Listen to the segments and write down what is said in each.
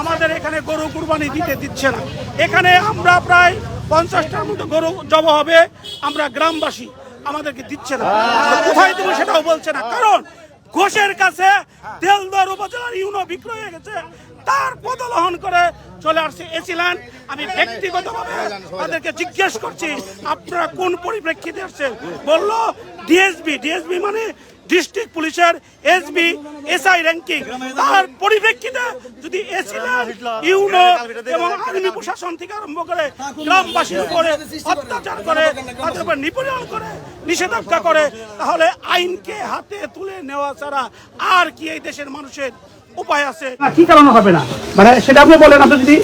আমাদের এখানে গরু কুরবানি দিতে দিচ্ছে না। এখানে আমরা প্রায় পঞ্চাশটার মতো গরু জব হবে, আমরা গ্রামবাসী আমাদেরকে দিচ্ছে না। কোথায় দেবো সেটাও বলছে না। কারণ ঘোষের কাছে তেলদর উপজেলার ইউনো বিক্রয় হয়ে গেছে, তার পদলহন করে চলে আসছে এসিলেন আমি ব্যক্তিগতভাবে তাদেরকে জিজ্ঞেস করছি, আপনারা কোন পরিপ্রেক্ষিতে আসছেন? বলল, ডিএসবি। ডিএসবি মানে ডিস্ট্রিক্ট পুলিশের এসবি, এসআই র্যাঙ্কিং। তার পরিপ্রেক্ষিতে যদি এসিলার ইউনো এবং আর্মি প্রশাসন থেকে আরম্ভ করে গ্রামবাসীর উপরে অত্যাচার করে, তাদের উপর নিপীড়ন করে, নিষেধাজ্ঞা করে, তাহলে আইনকে হাতে তুলে নেওয়া ছাড়া আর কি এই দেশের মানুষের উপায় আছে। কি কারণে হবে না? মানে সেটা আপনি বলেন আপনি যদি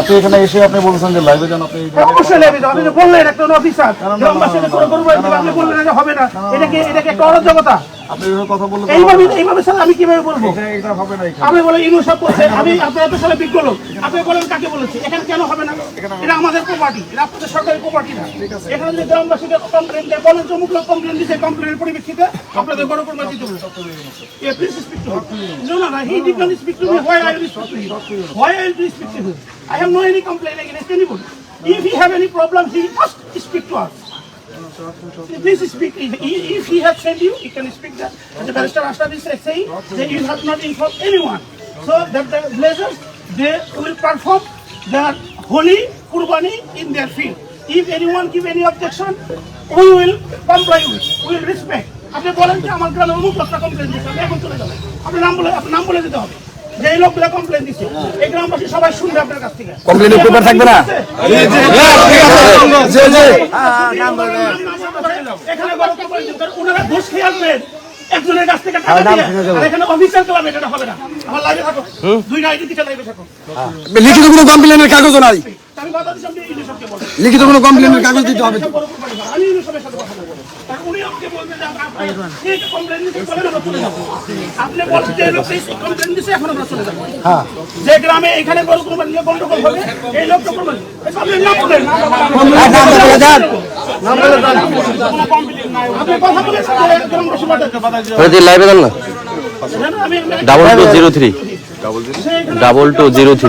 আপনি এখানে এসে আপনি বলছেন যে লাইভে যান আপনি অবশ্যই লেবে আপনি যে বললেন একটা অফিসার গ্রামবাসীদের কোনো করব আপনি বললেন যে হবে না। এটাকে এটাকে একটা অরাজকতা? আপনি কথা বললে এইভাবে এইভাবে স্যার আমি কীভাবে বলব এটা- এটা হবে না আমি বলে ইনু সব বলছে আমি আপনার এত সালে বিজ্ঞ লোক আপনি বলেন কাকে বলেছি এখানে কেন হবে না এটা আমাদের প্রপার্টি এটা আপনাদের সরকারি প্রপার্টি না এখানে যে গ্রামবাসীকে কমপ্লেন দেয় বলেন যে লোক কমপ্লেন দিচ্ছে কমপ্লেনের পরিপ্রেক্ষিতে আপনাদের বড় করবে দিতে হবে Yeah, please speak to him. No, no, no. He did not speak to me. Why I will speak to him? Why I will speak to him? I have no any complaint against anybody. If he have any problem, he must speak to us. Please speak. If, if he has sent you, you can speak that. The barrister Ashraf is saying that you have not informed anyone. So that the blazers, they will perform their holy kurbani in their field. If anyone give any objection, we will comply with, we will respect. আপনি বলেন যে আমার গ্রামে অমুক লোকটা complain দিচ্ছে এখন চলে যাব আপনি নাম বলে আপনার নাম বলে দিতে হবে যে এই লোকগুলা কমপ্লেন দিচ্ছে এই গ্রামবাসী সবাই শুনবে আপনার কাছ থেকে কমপ্লেনের পেপার থাকবে না জি জি দিন, কারণ ওনারা ঘুষ খেয়ে আসবেন। একজনের কাছ থেকে টাকা দিয়ে, আর এখানে অফিসার ক্লাব এটা হবে না। আমার লাইভে থাকো। দুই আইডি দিকে লাইভে থাকো লিখিত কোনো কমপ্লেনের কাগজ নাই। লিখিত কোনো কমপ্লেনের কাগজ দিতে হবে আমি সাথে কথা বলব। উনি আমাকে বলবেন যে আপনি কমপ্লেন দিতে বলেন আমরা চলে যাব। আপনি বলেন যে লোকটা কমপ্লেন দিছে এখন আমরা চলে যাব। যে গ্রামে এখানে বড় কোম্পানি নিয়ে গন্ডগোল হবে এই লোকটা করবেন কমপ্লেন না বলেন আপনি কথা বলেছেন যে গ্রামবাসী লাইভে দেন না। Double two zero three double two zero three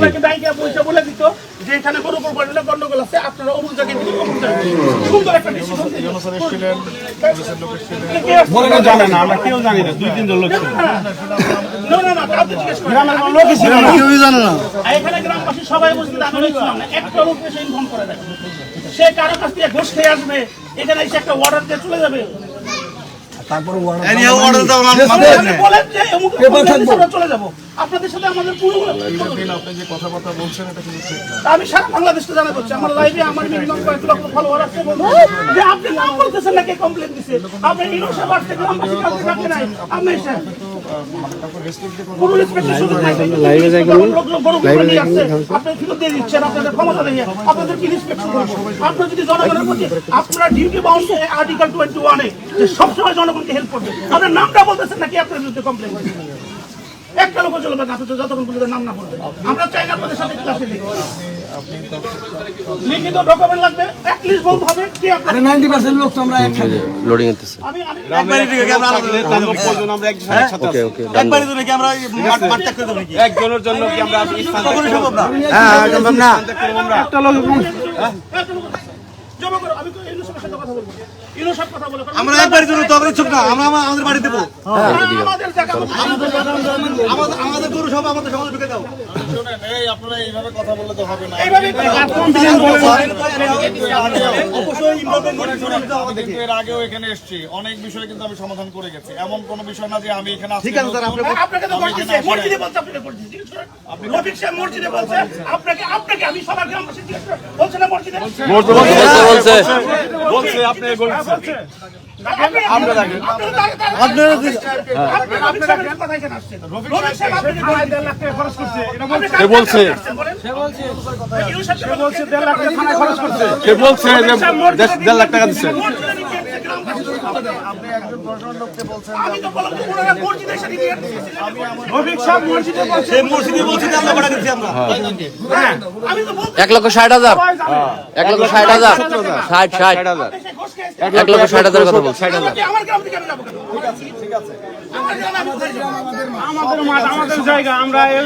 ব্যাংকে পয়সা বলে দিত যে এখানে গরু কোরবানিটা গন্ডগোল আছে আপনারা অমুক জায়গায় দিন অমুক জায়গায় সুন্দর একটা ডিসিশন জানে না আমরা কেউ জানি না দুই তিনজন লোক ছিল না না না আপনি জিজ্ঞেস করেন। গ্রামের কোনো লোকই ছিল না। আর এখানে গ্রামবাসী সবাই আমি ছিলাম না। একটা লোক এসে ইনফর্ম করে দেয়। সে কারও কাছ থেকে ঘুষ খেয়ে আসবে এখানে এসে একটা অর্ডার দিয়ে চলে যাবে। যাব। আপনাদের সাথে আমাদের পুরো আপনি যে কথাবার্তা বলছেন এটা কিন্তু ঠিক না। আমি সারা বাংলাদেশকে জানা করছি আমার লাইভে আমার মিনিমাম কয়েক লক্ষ ফলোয়ার আছে। বলব যে আপনি নাম বলতেছেন না কে কমপ্লেন দিছে? আপনি ইনোসা বাড়তে গ্রামবাসী কাউকে ডাকে নাই। আমি এসে আপনারা ডিউটি বাউন্ড আর্টিকেল টোয়েন্টি ওয়ানে যে সবসময় জনগণকে হেল্প করবে আপনার নামটা বলতেছেন নাকি আপনার বিরুদ্ধে কমপ্লেন একটা লোক চলবে না যতক্ষণ নাম না বলবেন আমরা চাই আপনাদের সাথে ক্লাসে লিখিত ডকুমেন্ট লাগবে অ্যাটলিস্ট বলতে হবে কি আপনার নাইনটি পার্সেন্ট লোক তো আমরা একসাথে লোডিং হতেছে আমি আমি আমরা একসাথে ওকে ওকে একজনের জন্য কি আমরা একটা লোক জমা করো আমি আমরা একবারের জন্য তো আমরা ইচ্ছুক না আমরা আমাদের বাড়ি দেবো আমাদের জায়গা মতো আমাদের গরু সব আমাদের সমাজে ঢুকে দাও। আপনারা এইভাবে কথা বললে তো হবে না। এর আগেও এখানে এসেছি। অনেক বিষয় কিন্তু আমি সমাধান করে গেছি। এমন কোনো বিষয় না যে আমি এখানে আজকে ঠিক আছে স্যার আপনি আপনাকে তো বলছি মসজিদে বলছে আপনাকে বলছি জিজ্ঞেস রফিক সাহেব মসজিদে বলছে আপনাকে আপনাকে আমি সবার গ্রামবাসী বলছে না মসজিদে? বলছে বলছে। বলছে আপনি বলছেন আমরা আপনারা আপনারা কে বলছে? সে বলছে সে বলছে দেড় লাখ টাকা খরচ করছে। কে বলছে দেড় লাখ টাকা দিচ্ছে। প্রশাসনের লোককে বলছেন আমি তো বললাম যে মসজিদের সাথে দিয়ে রফিক সাহেব মসজিদে বলছে সেই মসজিদে বলছি আমরা কটা দিচ্ছি আমরা। হ্যাঁ আমি তো বলছি এক লক্ষ ষাট হাজার। সবাই এক লক্ষ ষাট হাজার। এক লক্ষ ষাট হাজার কথা বলছি। আমাকে- আমার গ্রাম থেকে আমি যাব কেন? আমার গ্রামে আমি আমাদের মাঠ। আমাদের জায়গা আমরা এই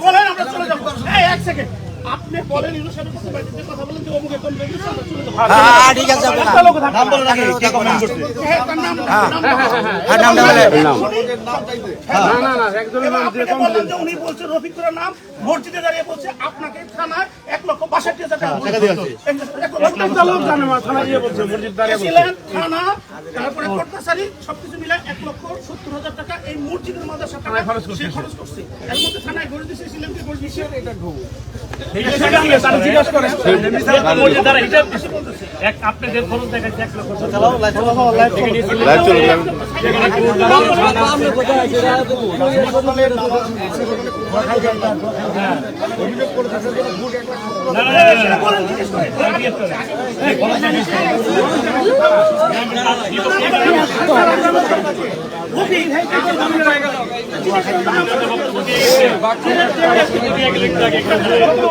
বলেন আমরা চলে যাব। এই এক সেকেন্ড আপনি বলেন যে কথা বলেন যে অমুক আমরা চলে যাব। হ্যাঁ ঠিক আছে। নাম বলে রাখি কে কমেন্ট করছে? হ্যাঁ, নাম- নাম- হ্যাঁ নামটা বলে। না না না একজন এবার আপনাকে বললাম উনি বলছে রফিকুরের নাম মসজিদে দাঁড়িয়ে বলছে আপনাকে থানায় এক লক্ষ বাষট্টি হাজার টাকা টাকা দিয়ে লোক জানে মা থানা দিয়ে বলছে মসজিদ দাঁড়িয়ে বলছে। থানা তারপরে কোর্টাসারি সবকিছু মিলে এক লক্ষ সত্তর হাজার টাকা এই মসজিদের মাদ্রাসা টাকা খরচ করছে। খরচ করছে। এর মধ্যে থানায় ঘুরে দিচ্ছে কি ঘুরে দিচ্ছে এটা আপনাদের খরচ দেখাচ্ছে এক লক্ষ চালাও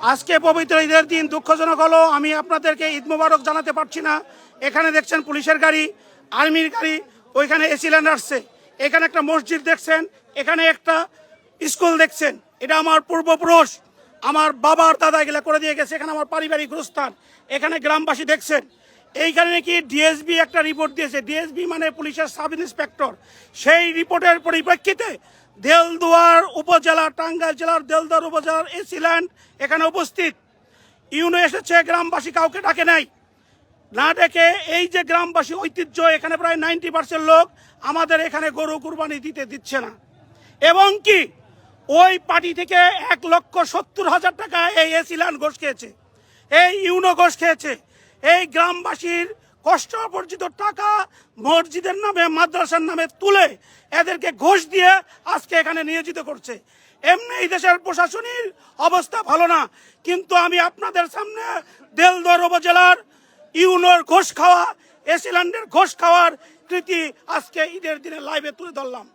আজকে পবিত্র ঈদের দিন দুঃখজনক হলো, আমি আপনাদেরকে ঈদ মোবারক জানাতে পারছি না। এখানে দেখছেন পুলিশের গাড়ি, আর্মির গাড়ি, ওইখানে এসিল্যান্ড আসছে। এখানে একটা মসজিদ দেখছেন, এখানে একটা স্কুল দেখছেন। এটা আমার পূর্বপুরুষ, আমার বাবার দাদা এগুলা করে দিয়ে গেছে, এখানে আমার পারিবারিক গুরুস্থান, এখানে গ্রামবাসী দেখছেন। এইখানে নাকি ডিএসবি একটা রিপোর্ট দিয়েছে। ডিএসবি মানে পুলিশের সাব ইন্সপেক্টর সেই রিপোর্টের পরিপ্রেক্ষিতে দেলদুয়ার উপজেলা, টাঙ্গাইল জেলার দেলদুয়ার উপজেলার এসিল্যান্ড এখানে উপস্থিত। ইউনো এসেছে, গ্রামবাসী কাউকে ডাকে নাই। না ডেকে এই যে গ্রামবাসী ঐতিহ্য, এখানে প্রায় নাইনটি পার্সেন্ট লোক আমাদের এখানে গরু কুরবানি দিতে দিচ্ছে না। এবং কি, ওই পার্টি থেকে এক লক্ষ সত্তর হাজার টাকা এই এসিলান ঘোষ খেয়েছে, এই ইউনো ঘোষ খেয়েছে, এই গ্রামবাসীর কষ্ট অর্জিত টাকা মসজিদের নামে, মাদ্রাসার নামে তুলে এদেরকে ঘোষ দিয়ে আজকে এখানে নিয়োজিত করছে। এমনি এই দেশের প্রশাসনিক অবস্থা ভালো না, কিন্তু আমি আপনাদের সামনে দেলদর উপজেলার ইউনোর ঘোষ খাওয়া, এসিল্যান্ডের ঘোষ খাওয়ার কৃতি আজকে ঈদের দিনে লাইভে তুলে ধরলাম।